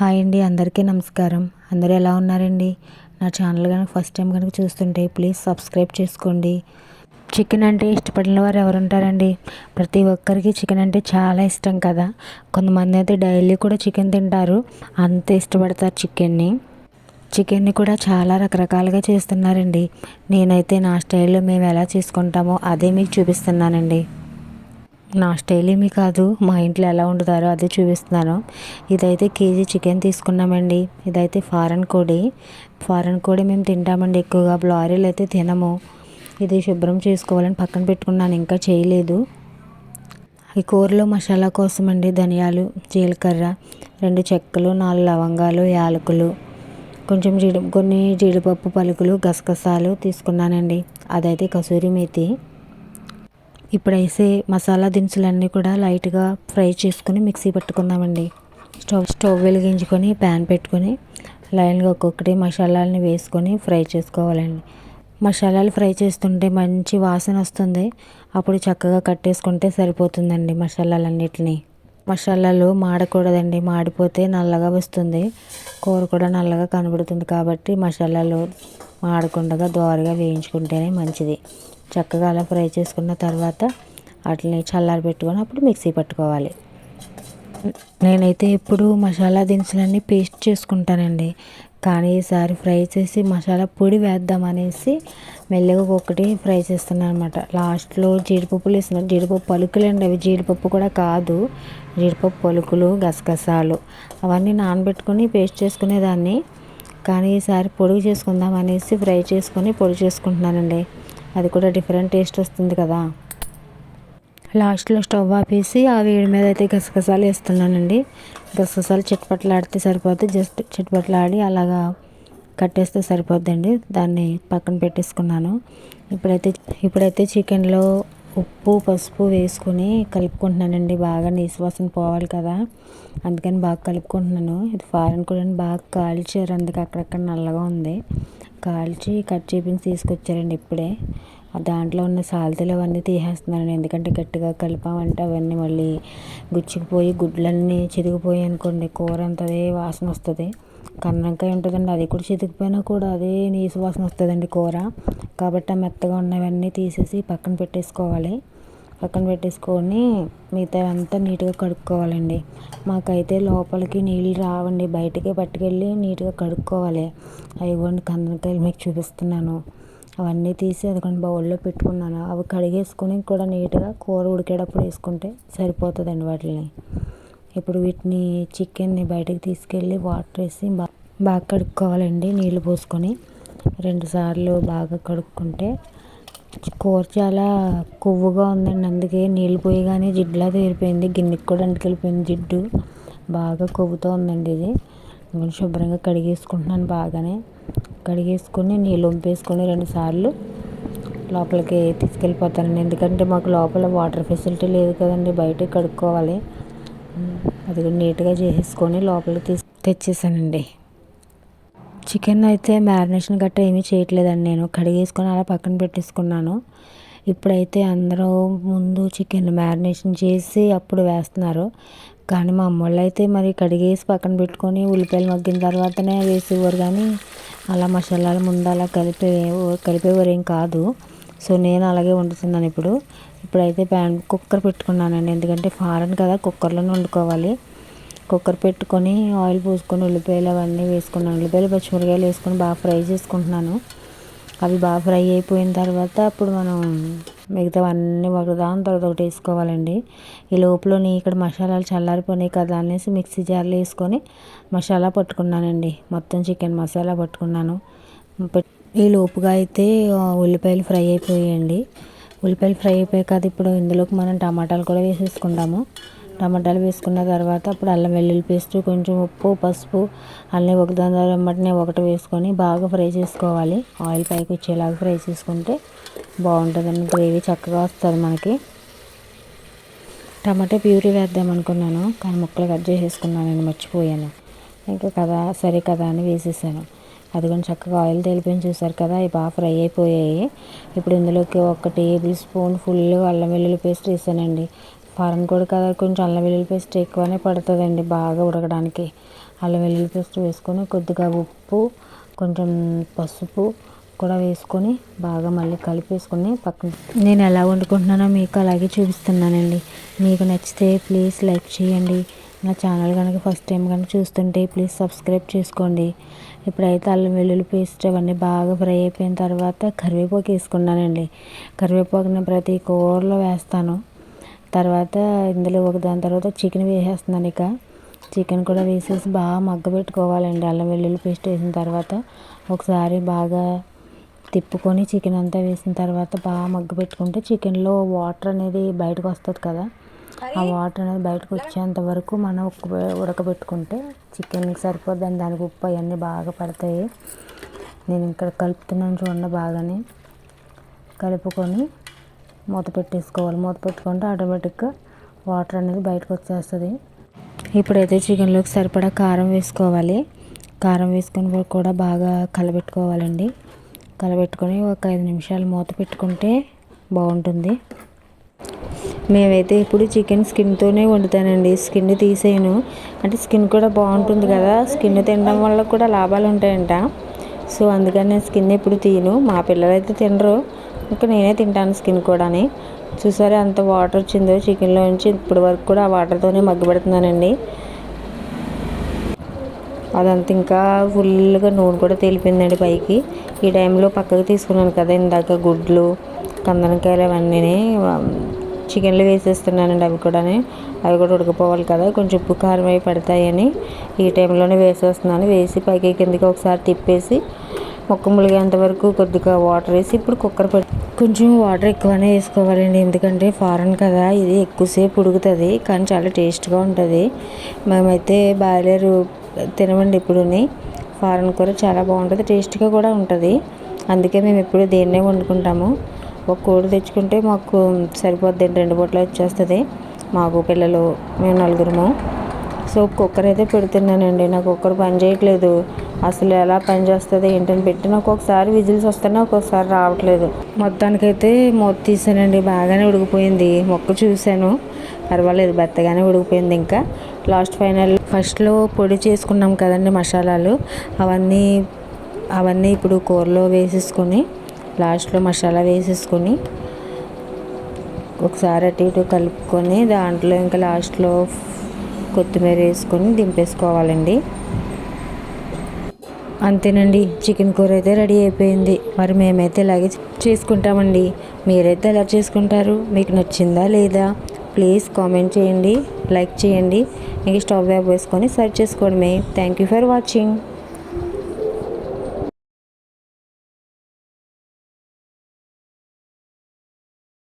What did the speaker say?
Hi అండి అందరికీ నమస్కారం. అందరూ ఎలా ఉన్నారండి? నా ఛానల్ కనుక ఫస్ట్ టైం కనుక చూస్తుంటే ప్లీజ్ సబ్స్క్రైబ్ చేసుకోండి. చికెన్ అంటే ఇష్టపడిన వారు ఎవరు ఉంటారండి? ప్రతి ఒక్కరికి చికెన్ అంటే చాలా ఇష్టం కదా. కొంతమంది అయితే డైలీ కూడా చికెన్ తింటారు. అంత ఇష్టపడతారు చికెన్ని. చికెన్ని కూడా చాలా రకరకాలుగా చేస్తున్నారండి. నేనైతే నా స్టైల్లో మేము ఎలా చేసుకుంటామో అదే మీకు చూపిస్తున్నానండి. నా స్టైల్ ఏమీ కాదు. మా ఇంట్లో ఎలా వండుతారో అదే చూపిస్తున్నాను. ఇదైతే కేజీ చికెన్ తీసుకున్నామండి. ఇదైతే ఫారెన్ కోడి. ఫారెన్ కోడి మేము తింటామండి ఎక్కువగా. బ్లారీలు అయితే తినము. ఇది శుభ్రం చేసుకోవాలని పక్కన పెట్టుకున్నాను. ఇంకా చేయలేదు. ఈ కూరలో మసాలా కోసం అండి ధనియాలు జీలకర్ర రెండు చెక్కలు నాలుగు లవంగాలు యాలకులు కొంచెం జీడి కొన్ని జీడిపప్పు పలుకులు గసగసాలు తీసుకున్నానండి. అదైతే కసూరి మేతి. ఇప్పుడైతే మసాలా దినుసులన్నీ కూడా లైట్గా ఫ్రై చేసుకుని మిక్సీ పట్టుకుందామండి. స్టవ్ స్టవ్ వెలిగించుకొని ప్యాన్ పెట్టుకొని లైన్గా ఒక్కొక్కటి మసాలాలని వేసుకొని ఫ్రై చేసుకోవాలండి. మసాలాలు ఫ్రై చేస్తుంటే మంచి వాసన వస్తుంది. అప్పుడు చక్కగా కట్టేసుకుంటే సరిపోతుందండి మసాలాలన్నిటిని. మసాలాలు మాడకూడదండి. మాడిపోతే నల్లగా వస్తుంది. కూర కూడా నల్లగా కనబడుతుంది కాబట్టి మసాలాలు మాడకుండా దోరగా వేయించుకుంటేనే మంచిది. చక్కగా అలా ఫ్రై చేసుకున్న తర్వాత వాటిని చల్లారి పెట్టుకొని అప్పుడు మిక్సీ పట్టుకోవాలి. నేనైతే ఎప్పుడు మసాలా దినుసులన్నీ పేస్ట్ చేసుకుంటానండి. కానీ ఈసారి ఫ్రై చేసి మసాలా పొడి వేద్దామనేసి మెల్లగా ఒకటి ఫ్రై చేస్తున్నాను అనమాట లాస్ట్లో జీడిపప్పులు వేసిన జీడిపప్పు పలుకులు అండి అవి జీడిపప్పు కూడా కాదు. జీడిపప్పు పలుకులు గసగసాలు అవన్నీ నానబెట్టుకొని పేస్ట్ చేసుకునేదాన్ని. కానీ ఈసారి పొడి చేసుకుందాం అనేసి ఫ్రై చేసుకొని పొడి చేసుకుంటున్నానండి. అది కూడా డిఫరెంట్ టేస్ట్ వస్తుంది కదా. లాస్ట్లో స్టవ్ ఆపేసి ఆ వేడి మీద అయితే గసగసాలు వేస్తున్నానండి. గసగసాలు చిట్పట్లాడితే సరిపోద్ది. జస్ట్ చిట్పట్లాడి అలాగా కట్టేస్తే సరిపోద్దండి. దాన్ని పక్కన పెట్టేసుకున్నాను. ఇప్పుడైతే ఇప్పుడైతే చికెన్లో ఉప్పు పసుపు వేసుకొని కలుపుకుంటున్నానండి. బాగా నీసువాసన పోవాలి కదా. అందుకని బాగా కలుపుకుంటున్నాను. ఇది ఫారెన్ కూడా బాగా కాల్చారు. అందుకే అక్కడక్కడ నల్లగా ఉంది. కాల్చి కట్ చేపించి తీసుకొచ్చారండి ఇప్పుడే. దాంట్లో ఉన్న సాల్తీలు అవన్నీ తీసేస్తున్నాను ఎందుకంటే గట్టిగా కలిపామంటే అవన్నీ మళ్ళీ గుచ్చుకుపోయి గుడ్లన్నీ చిరిగిపోయి అనుకోండి. కూర అంతా అదే వాసన వస్తుంది. కన్నంకాయ ఉంటుందండి. అది కూడా చితికిపోయినా కూడా అదే నీసు వాసన వస్తుందండి కూర. కాబట్టి ఆ మెత్తగా ఉన్నవన్నీ తీసేసి పక్కన పెట్టేసుకోవాలి. పక్కన పెట్టేసుకొని మిగతా అంతా నీట్గా కడుక్కోవాలండి. మాకైతే లోపలికి నీళ్ళు రావండి. బయటికి పట్టుకెళ్ళి నీట్గా కడుక్కోవాలి. అవి కందనకాయలు మీకు చూపిస్తున్నాను. అవన్నీ తీసి అది కొన్ని బౌల్లో పెట్టుకున్నాను. అవి కడిగేసుకొని కూడా నీట్గా కూర ఉడికేటప్పుడు వేసుకుంటే సరిపోతుందండి వాటిని. ఇప్పుడు వీటిని చికెన్ని బయటకు తీసుకెళ్ళి వాటర్ వేసి బాగా బాగా కడుక్కోవాలండి నీళ్ళు పోసుకొని. రెండుసార్లు బాగా కడుక్కుంటే కూర చాలా కొవ్వుగా ఉందండి. అందుకే నీళ్ళు పోయగానే జిడ్డులా తీరిపోయింది. గిన్నెకి కూడా అంటుకెళ్ళిపోయింది జిడ్డు. బాగా కొవ్వుతో ఉందండి ఇది. శుభ్రంగా కడిగేసుకుంటున్నాను బాగానే. కడిగేసుకొని నీళ్ళు వంపేసుకొని రెండు సార్లు లోపలికి తీసుకెళ్ళిపోతానండి. ఎందుకంటే మాకు లోపల వాటర్ ఫెసిలిటీ లేదు కదండి. బయట కడుక్కోవాలి. అది కూడా నీట్గా చేసేసుకొని లోపలికి తీసు తెచ్చేసానండి. చికెన్ అయితే మ్యారినేషన్ గట్ట ఏమీ చేయట్లేదండి నేను. కడిగేసుకొని అలా పక్కన పెట్టేసుకున్నాను. ఇప్పుడైతే అందరూ ముందు చికెన్ మ్యారినేషన్ చేసి అప్పుడు వేస్తున్నారు. కానీ మా అమ్మోళ్ళు అయితే మరి కడిగేసి పక్కన పెట్టుకొని ఉల్లిపాయలు మగ్గిన తర్వాతనే వేసేవారు కానీ అలా మసాలాలు ముందు అలా కలిపే కలిపేవారు ఏం కాదు. సో నేను అలాగే వండుతున్నాను ఇప్పుడు. ఇప్పుడైతే ప్యాన్ కుక్కర్ పెట్టుకున్నానండి. ఎందుకంటే ఫారెన్ కదా కుక్కర్లోనే వండుకోవాలి. కుక్కర్ పెట్టుకొని ఆయిల్ పోసుకొని ఉల్లిపాయలు అవన్నీ వేసుకున్నాను. ఉల్లిపాయలు పచ్చిమిరకాయలు వేసుకొని బాగా ఫ్రై చేసుకుంటున్నాను. అవి బాగా ఫ్రై అయిపోయిన తర్వాత అప్పుడు మనం మిగతావన్నీ ఒకదాని ఒక దాని తర్వాత ఒకటి వేసుకోవాలండి. ఈ లోపలని ఇక్కడ మసాలాలు చల్లారిపోయినాయి కదా అనేసి మిక్సీ జార్లో వేసుకొని మసాలా పట్టుకున్నానండి. మొత్తం చికెన్ మసాలా పట్టుకున్నాను. ఈ లోపుగా అయితే ఉల్లిపాయలు ఫ్రై అయిపోయాయండి. ఉల్లిపాయలు ఫ్రై అయిపోయాయి కదా ఇప్పుడు ఇందులోకి మనం టమాటాలు కూడా వేసేసుకుంటాము. టమాటాలు వేసుకున్న తర్వాత అప్పుడు అల్లం వెల్లుల్లి పేస్ట్ కొంచెం ఉప్పు పసుపు అన్నీ ఒకదాని వెంబటనే ఒకటి వేసుకొని బాగా ఫ్రై చేసుకోవాలి. ఆయిల్ పైకి వచ్చేలాగా ఫ్రై చేసుకుంటే బాగుంటుందండి. గ్రేవీ చక్కగా వస్తుంది మనకి. టమాటా ప్యూరీ వేద్దాం అనుకున్నాను కానీ ముక్కలు కట్ చేసేసుకున్నాను నేను మర్చిపోయాను. ఇంకా కదా సరే కదా అని వేసేసాను. అది కొంచెం చక్కగా ఆయిల్ తెలిపోయి చూసారు కదా అవి బాగా ఫ్రై అయిపోయాయి. ఇప్పుడు ఇందులోకి ఒక టేబుల్ స్పూన్ ఫుల్ అల్లం వెల్లుల్లి పేస్ట్ వేసానండి. ఫారెన్ కోడి కదా కొంచెం అల్లం వెల్లుల్లి పేస్ట్ ఎక్కువనే పడుతుందండి బాగా ఉడకడానికి. అల్లం వెల్లుల్లి పేస్ట్ వేసుకొని కొద్దిగా ఉప్పు కొంచెం పసుపు కూడా వేసుకొని బాగా మళ్ళీ కలిపేసుకొని పక్కన నేను ఎలా వండుకుంటున్నానో మీకు అలాగే చూపిస్తున్నానండి. మీకు నచ్చితే ప్లీజ్ లైక్ చేయండి. నా ఛానల్ కనుక ఫస్ట్ టైం కనుక చూస్తుంటే ప్లీజ్ సబ్స్క్రైబ్ చేసుకోండి. ఇప్పుడైతే అల్లం వెల్లుల్లి పేస్ట్ అవన్నీ బాగా ఫ్రై అయిపోయిన తర్వాత కరివేపాకు వేసుకున్నానండి. కరివేపాకుని ప్రతి కూరలో వేస్తాను. తర్వాత ఇందులో ఒక దాని తర్వాత చికెన్ వేసేస్తున్నాను ఇక. చికెన్ కూడా వేసేసి బాగా మగ్గబెట్టుకోవాలండి అల్లం వెల్లుల్లి పేస్ట్ వేసిన తర్వాత ఒకసారి బాగా తిప్పుకొని చికెన్ అంతా వేసిన తర్వాత బాగా మగ్గ పెట్టుకుంటే చికెన్లో వాటర్ అనేది బయటకు వస్తుంది కదా. ఆ వాటర్ అనేది బయటకు వచ్చేంత వరకు మనం ఉడకబెట్టుకుంటే చికెన్కి సరిపోద్దని దానికి ఉప్పు అవన్నీ బాగా పడతాయి. నేను ఇక్కడ కలుపుతున్నాను చూడండి బాగానే. కలుపుకొని మూత పెట్టేసుకోవాలి. మూత పెట్టుకుంటే ఆటోమేటిక్గా వాటర్ అనేది బయటకు వచ్చేస్తుంది. ఇప్పుడైతే చికెన్లోకి సరిపడా కారం వేసుకోవాలి. కారం వేసుకొని కూడా బాగా కలబెట్టుకోవాలండి. కలబెట్టుకొని ఒక ఐదు నిమిషాలు మూత పెట్టుకుంటే బాగుంటుంది. మేమైతే ఇప్పుడు చికెన్ స్కిన్తోనే వండుతానండి. స్కిన్ తీసేయను. అంటే స్కిన్ కూడా బాగుంటుంది కదా. స్కిన్ తినడం వల్ల కూడా లాభాలు ఉంటాయంట. సో అందుకని నేను స్కిన్ ఎప్పుడు తీయను. మా పిల్లలు అయితే తినరు. ఇంకా నేనే తింటాను స్కిన్ కూడాని. చూసారా అంత వాటర్ వచ్చిందో చికెన్లో నుంచి. ఇప్పటి వరకు కూడా ఆ వాటర్తోనే మగ్గుపెడుతున్నానండి అదంతా ఇంకా ఫుల్గా నూనె కూడా తేలిపోయిందండి పైకి. ఈ టైంలో పక్కకు తీసుకున్నాను కదా ఇందాక గుడ్లు కందనకాయలు అవన్నీ చికెన్లు వేసేస్తున్నానండి అవి కూడా అవి కూడా ఉడకపోవాలి కదా. కొంచెం ఉప్పు కారం అవి పడతాయని. ఈ టైంలోనే వేసేస్తున్నాను వేసి పైకి కిందకి ఒకసారి తిప్పేసి మొక్క ములిగేంత వరకు కొద్దిగా వాటర్ వేసి ఇప్పుడు కుక్కర్ పెట్టి కొంచెం వాటర్ ఎక్కువనే వేసుకోవాలండి. ఎందుకంటే ఫారెన్ కదా ఇది ఎక్కువసేపు ఉడుకుతుంది కానీ చాలా టేస్ట్గా ఉంటుంది. మేమైతే బాయిలర్ తినమండి ఇప్పుడుని. ఫారెన్ కూర చాలా బాగుంటుంది టేస్ట్గా కూడా ఉంటుంది. అందుకే మేము ఎప్పుడు దేన్నే వండుకుంటాము. ఒక కోడి తెచ్చుకుంటే మాకు సరిపోద్ది రెండు పూటలు వచ్చేస్తుంది. మాకు పిల్లలు మేము నలుగురము. సో కుక్కర్ అయితే పెడుతున్నానండి. నాకు కుక్కర్ పని చేయట్లేదు. అసలు ఎలా పనిచేస్తుంది ఏంటని పెట్టి నాకు ఒకసారి విజిల్స్ వస్తున్నాయి ఒక్కొక్కసారి రావట్లేదు. మొత్తానికైతే మూత తీసానండి బాగానే ఉడికిపోయింది. మొక్క చూశాను పర్వాలేదు బెత్తగానే ఉడికిపోయింది ఇంకా. లాస్ట్ ఫైనల్ ఫస్ట్లో పొడి చేసుకున్నాం కదండి మసాలాలు. అవన్నీ అవన్నీ ఇప్పుడు కూరలో వేసేసుకొని లాస్ట్లో మసాలా వేసేసుకొని ఒకసారి అటు ఇటు కలుపుకొని దాంట్లో ఇంకా లాస్ట్లో కొత్తిమీర వేసుకొని దింపేసుకోవాలండి. అంతేనండి చికెన్ కూర అయితే రెడీ అయిపోయింది. మరి మేమైతే ఇలాగే చేసుకుంటామండి. మీరైతే ఎలా చేసుకుంటారు? మీకు నచ్చిందా లేదా? ప్లీజ్ కామెంట్ చేయండి లైక్ చేయండి. ఇంక స్టవ్ వేసుకొని సర్వ్ చేసుకోవడమే. Thank you for watching